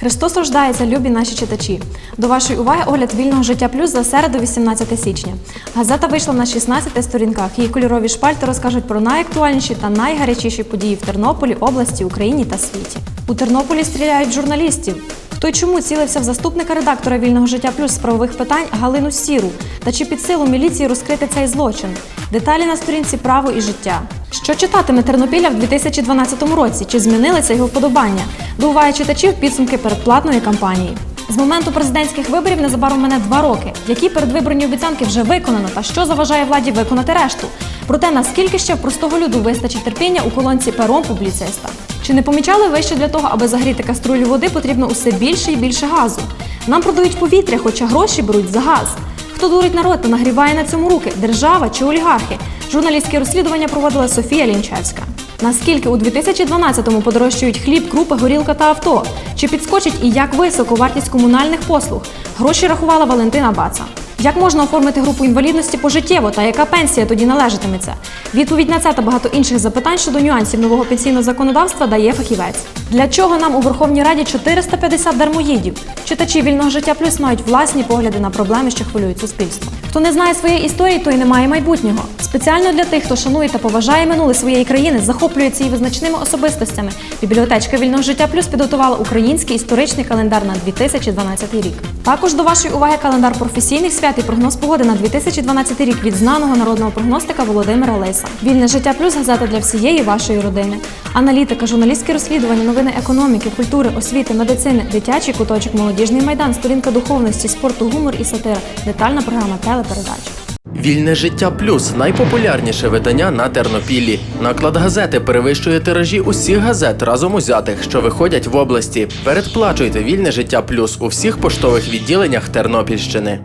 Христос рождається, любі наші читачі. До вашої уваги огляд вільного життя плюс за середу, 18 січня. Газета вийшла на 16 сторінках. Її кольорові шпальти розкажуть про найактуальніші та найгарячіші події в Тернополі, області, Україні та світі. У Тернополі стріляють журналістів. Хто й чому цілився в заступника редактора вільного життя плюс з правових питань Галину Сіру? Та чи під силу міліції розкрити цей злочин? Деталі на сторінці право і життя. Що читатиме Тернопіля в 2012 році? Чи змінилися його вподобання? До уваги читачів підсумки передплатної кампанії. З моменту президентських виборів незабаром мене два роки. Які передвиборні обіцянки вже виконано та що заважає владі виконати решту? Проте наскільки ще простого люду вистачить терпіння у колонці пером публіциста? Чи не помічали ви, що для того, аби загріти каструлю води, потрібно усе більше і більше газу? Нам продають повітря, хоча гроші беруть за газ. Хто дурить народ та нагріває на цьому руки? Держава чи олігархи? Журналістське розслідування проводила Софія Лінчевська. Наскільки у 2012-му подорожчують хліб, крупи, горілка та авто? Чи підскочить і як високо вартість комунальних послуг? Гроші рахувала Валентина Баца. Як можна оформити групу інвалідності пожиттєво та яка пенсія тоді належатиметься? Відповідь на це та багато інших запитань щодо нюансів нового пенсійного законодавства дає фахівець. Для чого нам у Верховній Раді 450 дармоїдів? Читачі вільного життя плюс мають власні погляди на проблеми, що хвилюють суспільство. Хто не знає своєї історії, той не має майбутнього. Спеціально для тих, хто шанує та поважає минуле своєї країни, захоплюється її визначними особистостями. Бібліотечка вільного життя плюс підготувала український історичний календар на 2012 рік. Також до вашої уваги календар професійних свят і прогноз погоди на 2012 рік від знаного народного прогностика Володимира Лиса. Вільне життя плюс газета для всієї вашої родини. Аналітика, журналістське розслідування, новини економіки, культури, освіти, медицини, дитячий куточок, молодіжний майдан, сторінка духовності, спорту, гумор і сатира, детальна програма телепередач. Вільне життя плюс найпопулярніше видання на Тернопіллі. Наклад газети перевищує тиражі усіх газет разом узятих, що виходять в області. Передплачуйте вільне життя плюс у всіх поштових відділеннях Тернопільщини.